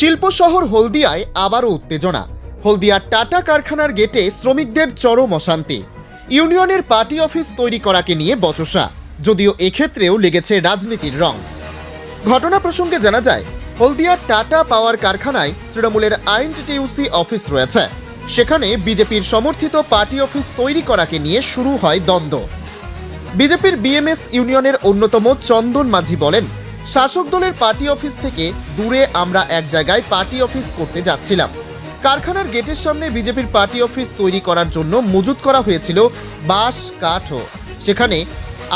শিল্প শহর হলদিয়ায় আবারও উত্তেজনা। হলদিয়ার টাটা কারখানার গেটে শ্রমিকদের চরম অশান্তি। ইউনিয়নের পার্টি অফিস তৈরি করাকে নিয়ে বচসা, যদিও এক্ষেত্রেও লেগেছে রাজনীতির রং। ঘটনা প্রসঙ্গে জানা যায়, হলদিয়ার টাটা পাওয়ার কারখানায় তৃণমূলের আইএনটিটিউসি অফিস রয়েছে। সেখানে বিজেপির সমর্থিত পার্টি অফিস তৈরি করাকে নিয়ে শুরু হয় দ্বন্দ্ব। বিজেপির বিএমএস ইউনিয়নের অন্যতম চন্দন মাঝি বলেন শাসক দলের পার্টি অফিস থেকে দূরে আমরা এক জায়গায় পার্টি অফিস করতে যাচ্ছিলাম। কারখানার গেটের সামনে বিজেপির পার্টি অফিস তৈরি করার জন্য মজুত করা হয়েছিল বাঁশ কাঠও সেখানে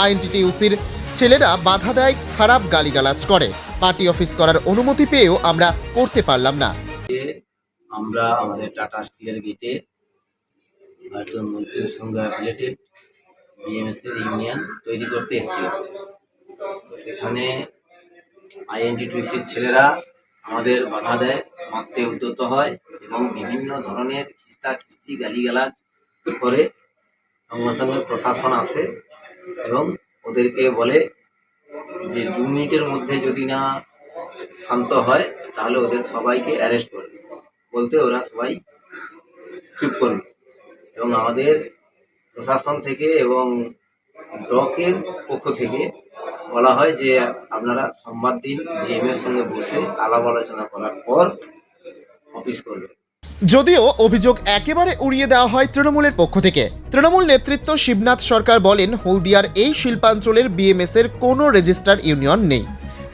আইএনটিটিউসির ছেলেরা বাধা দেয়, খারাপ গালিগালাজ করে। পার্টি অফিস করার অনুমতি পেয়েও আমরা করতে পারলাম না। আমরা আমাদের টাটা স্টিলের গেটে ভারতীয় মজদুর সঙ্গে অ্যাফিলেটেড বিএমএস এর ইউনিয়ন তৈরি করতে এসেছিলাম। সেখানে আইএনটিটিউসির ছেলেরা আমাদের বাধা দেয়, মারতে উদ্যত হয় এবং বিভিন্ন ধরনের খিস্তা খিস্তি গালিগালাজ করে সঙ্গে সঙ্গে প্রশাসন আসে এবং ওদেরকে বলে যে, দু মিনিটের মধ্যে যদি না শান্ত হয়, তাহলে ওদের সবাইকে অ্যারেস্ট করবে। বলতে ওরা সবাই চুপ করবে। এবং আমাদের প্রশাসন থেকে এবং ব্লকের পক্ষ থেকে বলা হয় যে আপনারা সোমবার দিন জিএম এর সঙ্গে বসে আলাপ আলোচনা করার পর অফিস করবে যদিও অভিযোগ একেবারে উড়িয়ে দেওয়া হয় তৃণমূলের পক্ষ থেকে। তৃণমূল নেতৃত্ব শিবনাথ সরকার বলেন, হলদিয়ার এই শিল্পাঞ্চলের বিএমএস এর কোনো রেজিস্টার ইউনিয়ন নেই।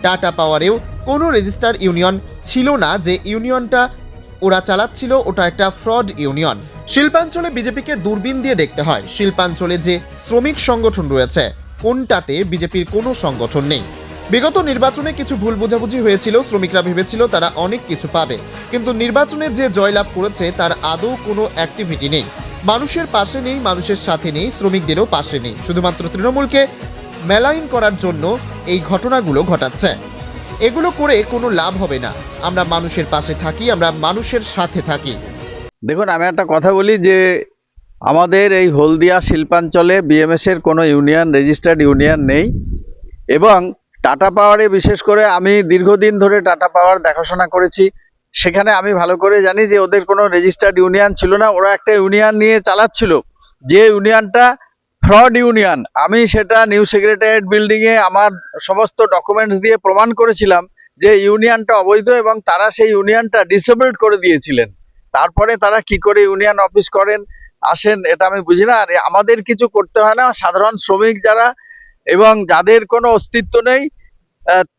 টাটা পাওয়ারেও কোনো রেজিস্টার ইউনিয়ন ছিল না যে ইউনিয়নটা ওরা চালাচ্ছিল, ওটা একটা ফ্রড ইউনিয়ন। শিল্পাঞ্চলে বিজেপিকে দূরবীন দিয়ে দেখতে হয়। শিল্পাঞ্চলে যে শ্রমিক সংগঠন রয়েছে কোনটাতে বিজেপির কোনো সংগঠন নেই। বিগত নির্বাচনে কিছু ভুল বোঝাবুঝি হয়েছিল, শ্রমিকরা ভেবেছিল তারা অনেক কিছু পাবে। কিন্তু নির্বাচনে যে জয়লাভ করেছে, তার আদৌ কোনো অ্যাক্টিভিটি নেই। মানুষের পাশে নেই, মানুষের সাথে নেই, শ্রমিকদেরও পাশে নেই। শুধুমাত্র তৃণমূলকে মেলাইন করার জন্য এই ঘটনাগুলো ঘটাচ্ছে। এগুলো করে কোনো লাভ হবে না। আমরা মানুষের পাশে থাকি, আমরা মানুষের সাথে থাকি। দেখুন, আমি একটা কথা বলি যে আমাদের এই হলদিয়া শিল্পাঞ্চলে বিএমএস এর কোনো ইউনিয়ন রেজিস্টার্ড ইউনিয়ন নেই এবং টাটা পাওয়ারে বিশেষ করে আমি দীর্ঘদিন ধরে টাটা পাওয়ার দেখাশোনা করেছি। সেখানে আমি ভালো করে জানি যে ওদের কোনো রেজিস্টার্ড ইউনিয়ন ছিল না। ওরা একটা ইউনিয়ন নিয়ে চালাচ্ছিল। যে ইউনিয়নটা ফ্রড ইউনিয়ন, আমি সেটা নিউ সেক্রেটারিয়েট বিল্ডিংয়ে আমার সমস্ত ডকুমেন্টস দিয়ে প্রমাণ করেছিলাম যে ইউনিয়নটা অবৈধ এবং তারা সেই ইউনিয়নটা ডিসেবলড করে দিয়েছিলেন। তারপরে তারা কি করে ইউনিয়ন অফিস করেন? আসেন এটা আমি বুঝি না। আর আমাদের কিছু করতে হয় না। সাধারণ শ্রমিক যারা এবং যাদের কোনো অস্তিত্ব নেই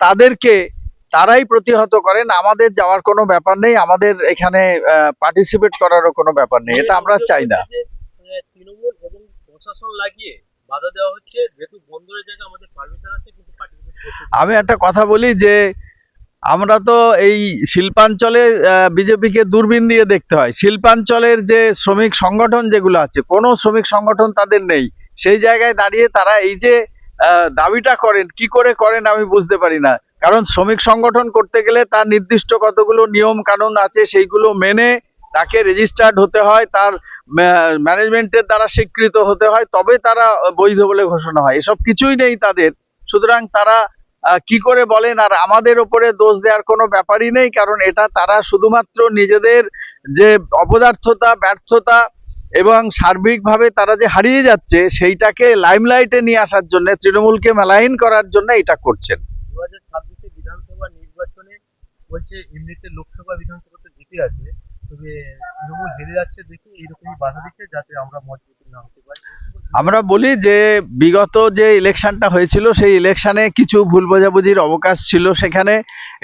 তাদেরকে তারাই প্রতিহত করেন। আমাদের যাওয়ার কোনো ব্যাপার নেই। আমাদের এখানে পার্টিসিপেট করারও কোনো ব্যাপার নেই। এটা আমরা চাই না। তৃণমূল এবং প্রশাসন লাগিয়ে বাধা দেওয়া হচ্ছে যেহেতু বন্দরের জায়গায় আমাদের পারমিশন আছে কিন্তু পার্টিসিপেট করতে দিচ্ছে না। আমি একটা কথা বলি যে আমরা তো এই শিল্পাঞ্চলে বিজেপিকে দূরবীন দিয়ে দেখতে হয়। শিল্পাঞ্চলের যে শ্রমিক সংগঠন যেগুলো আছে, কোনো শ্রমিক সংগঠন তাদের নেই। সেই জায়গায় দাঁড়িয়ে তারা এই যে দাবিটা করেন, কি করে করেন আমি বুঝতে পারি না। কারণ শ্রমিক সংগঠন করতে গেলে তার নির্দিষ্ট কতগুলো নিয়ম কানুন আছে সেইগুলো মেনে তাকে রেজিস্টার্ড হতে হয়, তার ম্যানেজমেন্টের দ্বারা স্বীকৃত হতে হয়, তবে তারা বৈধ বলে ঘোষণা হয়। এসব কিছুই নেই তাদের। সুতরাং তারা কি করে বলেন? আর আমাদের ওপরে দোষ দেওয়ার কোনো ব্যাপারই নেই, কারণ এটা তারা শুধুমাত্র নিজেদের যে অপদার্থতা, ব্যর্থতা এবং সার্বিকভাবে তারা যে হারিয়ে যাচ্ছে, সেইটাকে লাইমলাইটে নিয়ে আসার জন্য, তৃণমূলকে মেলাইন করার জন্য এটা করছেন। দু হাজার ছাব্বিশে বিধানসভা নির্বাচনে বলছে, এমনিতে লোকসভা বিধানসভাতে জিতে আছে, তবে তৃণমূল হেরে যাচ্ছে দেখে এইরকমই বাধা দিচ্ছে, যাতে আমরা মজবুত না হতে পারি। আমরা বলি যে বিগত যে ইলেকশনটা হয়েছিল, সেই ইলেকশনে কিছু ভুল বোঝাবুঝির অবকাশ ছিল সেখানে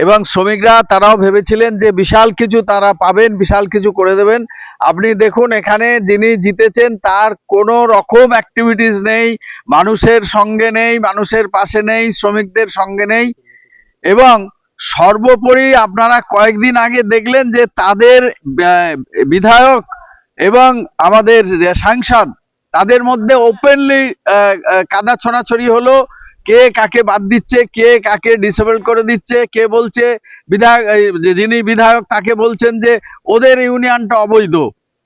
এবং শ্রমিকরা তারাও ভেবেছিলেন যে বিশাল কিছু তারা পাবেন, বিশাল কিছু করে দেবেন। আপনি দেখুন এখানে যিনি জিতেছেন তার কোনো রকম অ্যাক্টিভিটিস নেই, মানুষের সঙ্গে নেই, মানুষের পাশে নেই, শ্রমিকদের সঙ্গে নেই এবং সর্বোপরি আপনারা কয়েকদিন আগে দেখলেন যে তাদের বিধায়ক এবং আমাদের সাংসদ তাদের মধ্যে ওপেনলি কাদা ছড়াছড়ি হলো। কে কাকে বাদ দিচ্ছে, কে কাকে ডিসেবল করে দিচ্ছে, কে বলছে বিধায়ক যিনি বিধায়ক তাকে বলছেন যে ওদের ইউনিয়নটা অবৈধ।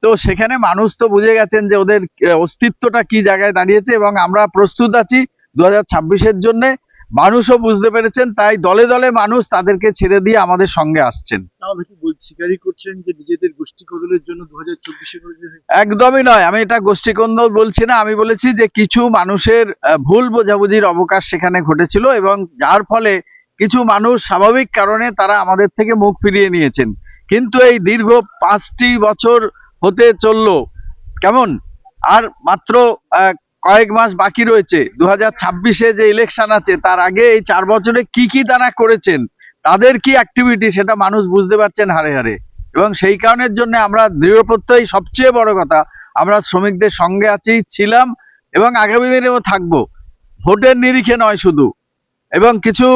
তো সেখানে মানুষ তো বুঝে গেছেন যে ওদের অস্তিত্বটা কি জায়গায় দাঁড়িয়েছে এবং আমরা প্রস্তুত আছি দু হাজার ছাব্বিশের জন্য। মানুষও বুঝতে পেরেছেন তাই দলে দলে মানুষ তাদেরকে ছেড়ে দিয়ে আমাদের সঙ্গে আসছেন। তাহলে কি বল স্বীকারই করছেন যে নিজেদের গোষ্ঠী কদলের জন্য দু হাজার চব্বিশে একদমই নয় আমি এটা গোষ্ঠীকন্দল বলছি না আমি বলেছি যে কিছু মানুষের ভুল বোঝাবুঝির অবকাশ সেখানে ঘটেছিল এবং যার ফলে কিছু মানুষ স্বাভাবিক কারণে তারা আমাদের থেকে মুখ ফিরিয়ে নিয়েছেন। কিন্তু এই দীর্ঘ পাঁচটি বছর হতে চলল কেমন? আর মাত্র কয়েক মাস বাকি রয়েছে। দু হাজার ছাব্বিশে যে ইলেকশন আছে, তার আগে এই চার বছরে কি কি তারা করেছেন, তাদের কি অ্যাক্টিভিটি সেটা মানুষ বুঝতে পারছেন হারে হারে। এবং সেই কারণের জন্য আমরা দৃঢ় প্রত্যয়ী, সবচেয়ে বড় কথা, আমরা শ্রমিকদের সঙ্গে আছি, ছিলাম এবং আগামী দিনেও থাকব। ভোটের নিরিখে নয় শুধু। এবং কিছু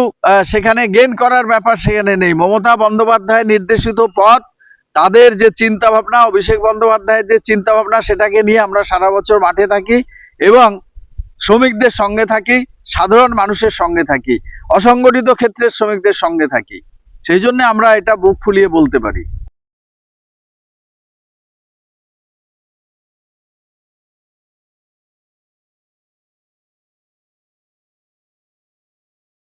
সেখানে গেন করার ব্যাপার সেখানে নেই। মমতা বন্দ্যোপাধ্যায় নির্দেশিত পথ, তাদের যে চিন্তা ভাবনা অভিষেক বন্দ্যোপাধ্যায়ের যে চিন্তা ভাবনা সেটাকে নিয়ে আমরা সারা বছর মাঠে থাকি। এবং শ্রমিকদের সঙ্গে থাকি, সাধারণ মানুষের সঙ্গে থাকি, অসংগঠিত ক্ষেত্রের শ্রমিকদের সঙ্গে থাকি। সেই জন্য আমরা এটা বুক ফুলিয়ে বলতে পারি।